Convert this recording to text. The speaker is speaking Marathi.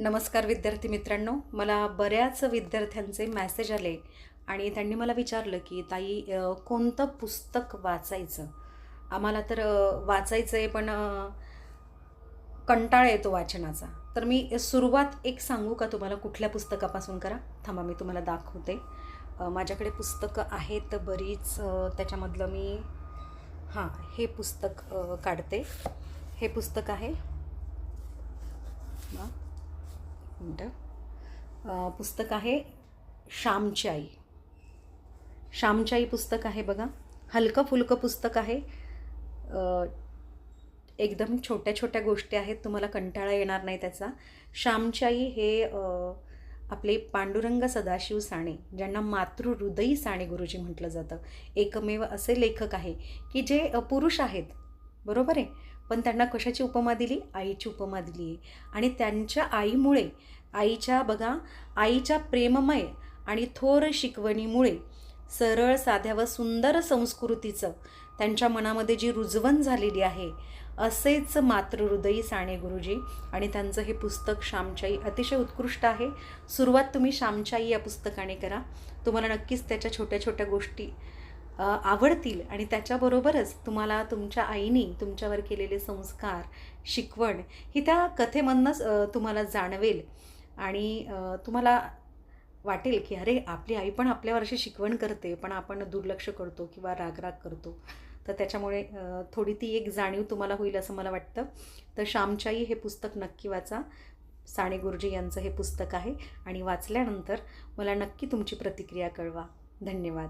नमस्कार विद्यार्थी मित्रांनो. मला बऱ्याच विद्यार्थ्यांचे मॅसेज आले आणि त्यांनी मला विचारलं की ताई कोणतं पुस्तक वाचायचं? आम्हाला तर वाचायचं आहे पण कंटाळा येतो वाचनाचा. तर मी सुरुवात एक सांगू का तुम्हाला? कुठल्या पुस्तकापासून करा? थांबा मी तुम्हाला दाखवते. माझ्याकडे पुस्तकं आहेत बरीच त्याच्यामधलं मी हां हे पुस्तक काढते. हे पुस्तक आहे. हां. मिनटं. पुस्तक आहे श्यामची आई श्यामची आई पुस्तक आहे बघा. हलकं फुलकं पुस्तक आहे. एकदम छोट्या छोट्या गोष्टी आहेत तुम्हाला कंटाळा येणार नाही त्याचा. श्यामची आई हे आपले पांडुरंग सदाशिव साणे ज्यांना मातृहृदयी साणे गुरुजी म्हटलं जातं. एकमेव असे लेखक आहे की जे पुरुष आहेत. बरोबर आहे. पण त्यांना कशाची उपमा दिली? आईची उपमा दिली आहे. आणि त्यांच्या आईमुळे आईच्या बघा आईच्या प्रेममय आणि थोर शिकवणीमुळे सरळ साध्या व सुंदर संस्कृतीचं त्यांच्या मनामध्ये जी रुजवण झालेली आहे असेच मातृहृदयी साने गुरुजी. आणि त्यांचं हे पुस्तक श्यामच्याई अतिशय उत्कृष्ट आहे. सुरुवात तुम्ही श्यामच्याई या पुस्तकाने करा. तुम्हाला नक्कीच त्याच्या छोट्या छोट्या गोष्टी आवडतील आणि त्याच्याबरोबरच तुम्हाला तुमच्या आईने तुमच्यावर केलेले संस्कार शिकवण ही त्या कथेमधनंच तुम्हाला जाणवेल. आणि तुम्हाला वाटेल की अरे आपली आई पण आपल्यावर अशी शिकवण करते पण आपण दुर्लक्ष करतो किंवा रागराग करतो. तर त्याच्यामुळे थोडी ती एक जाणीव तुम्हाला होईल असं मला वाटतं. तर श्यामच्याई हे पुस्तक नक्की वाचा. साने गुरुजी यांचं हे पुस्तक आहे. आणि वाचल्यानंतर मला नक्की तुमची प्रतिक्रिया कळवा. धन्यवाद.